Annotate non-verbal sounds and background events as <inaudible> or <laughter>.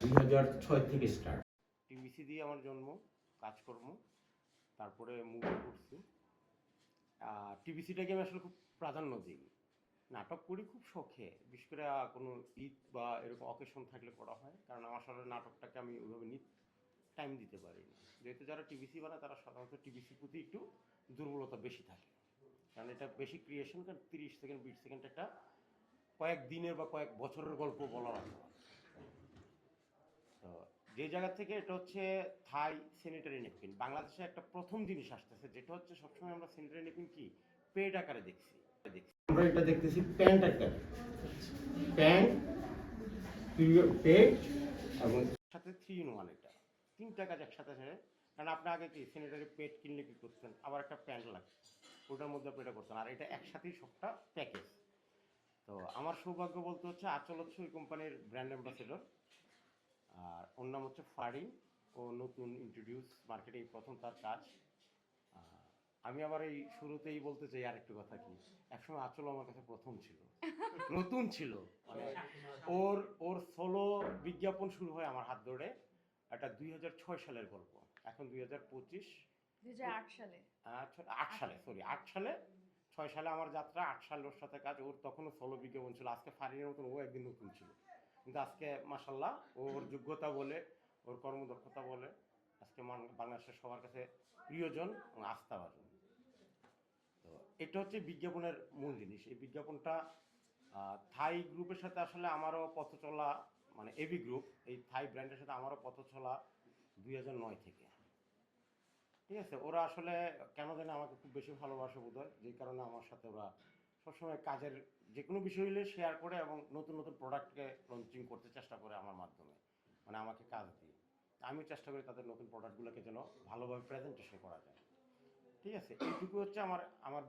দুই হাজার ছয় থেকে স্টার্ট টিভিসি দিয়ে আমার জন্ম, কাজকর্ম, তারপরে মুভি করছি। টিভিসিটাকে আমি আসলে খুব প্রাধান্য দিই। নাটক করি খুব শখে, বিশেষ করে কোনো ঈদ বা এরকম অকেশন থাকলে করা হয়, কারণ আমার আসলে নাটকটাকে আমি ওইভাবে নিত টাইম দিতে পারি না। যেহেতু যারা টিভিসি বানায়, তারা সাধারণত টিভিসির প্রতি একটু দুর্বলতা বেশি থাকে। কারণ এটা বেশি ক্রিয়েশন কারণ তিরিশ সেকেন্ড বিশ সেকেন্ড একটা কয়েক দিনের বা কয়েক বছরের গল্প বলার আছে তো যে জায়গা থেকে এটা হচ্ছে থাই স্যানিটারি নেপকিন বাংলাদেশে একটা প্রথম জিনিস আসতেছে, যেটা হচ্ছে সবসময় আমরা স্যানিটারি নেপকিন কি? পেড আকারে দেখছি। দেখছি আমরা এটা দেখতেছি প্যান্ট আকারে। প্যান্ট পেট, এবং সাথে থ্রি ইন ওয়ান এটা। তিনটা কাজ একসাথে সেরে কারণ আপনি আগে কি স্যানিটারি পেড কিনলে কি করতেন? আবার একটা প্যান্ট লাগতো। ওটার মধ্যে আপনি এটা করতেন। আর এটা একসাথেই সবটা প্যাকেজ তো আমার সৌভাগ্য বলতে হচ্ছে আচল হচ্ছে ওই কোম্পানির ব্র্যান্ড অ্যাম্বাসেডর আর ওর নাম হচ্ছে ফারিং ও নতুন ইন্ট্রোডিউস মার্কেটে প্রথম তার কাজ। আমি আবার এই শুরুতেই বলতে চাই আরেকটু কথা কি। একসময় আচল আমার কাছে প্রথম ছিল। <laughs> নতুন ছিল। মানে ওর ওর সোলো বিজ্ঞাপন শুরু হয় আমার হাত ধরে। একটা দুই হাজার ছয় সালের গল্প। এখন দুই হাজার পঁচিশ। দুই হাজার আট সালে। আট সালে সরি আট সালে। ছয় সালে আমার যাত্রা আট সালে ওর সাথে কাজ। ওর তখনও সোলো বিজ্ঞাপন ছিল। আজকে ফারিনের মতন ও একদিন নতুন ছিল। কিন্তু আজকে মাসাল্লাহ ওর যোগ্যতা বলে, ওর কর্মদক্ষতা বলে আজকে বাংলাদেশের সবার কাছে প্রিয়জন এবং আস্থাভাজন। তো এটা হচ্ছে বিজ্ঞাপনের মূল জিনিস। এই বিজ্ঞাপনটা থাই গ্রুপের সাথে আসলে আমারও পথ চলা মানে এবি গ্রুপ, এই থাই ব্র্যান্ডের সাথে আমারও পথ চলা দুই নয় থেকে। ঠিক আছে? ওরা আসলে কেন জানে আমাকে খুব বেশি ভালোবাসে বোধ হয় যেই কারণে আমার সাথে ওরা সবসময় কাজের যে কোনো বিষয় হলে শেয়ার করে এবং নতুন নতুন প্রোডাক্টকে লঞ্চিং করতে চেষ্টা করে আমার মাধ্যমে। মানে আমাকে কাজ দিয়ে। আমি চেষ্টা করি তাদের নতুন প্রোডাক্টগুলোকে যেন ভালোভাবে প্রেজেন্টেশন করা যায়। ঠিক আছে? এইটুকু হচ্ছে আমার আমার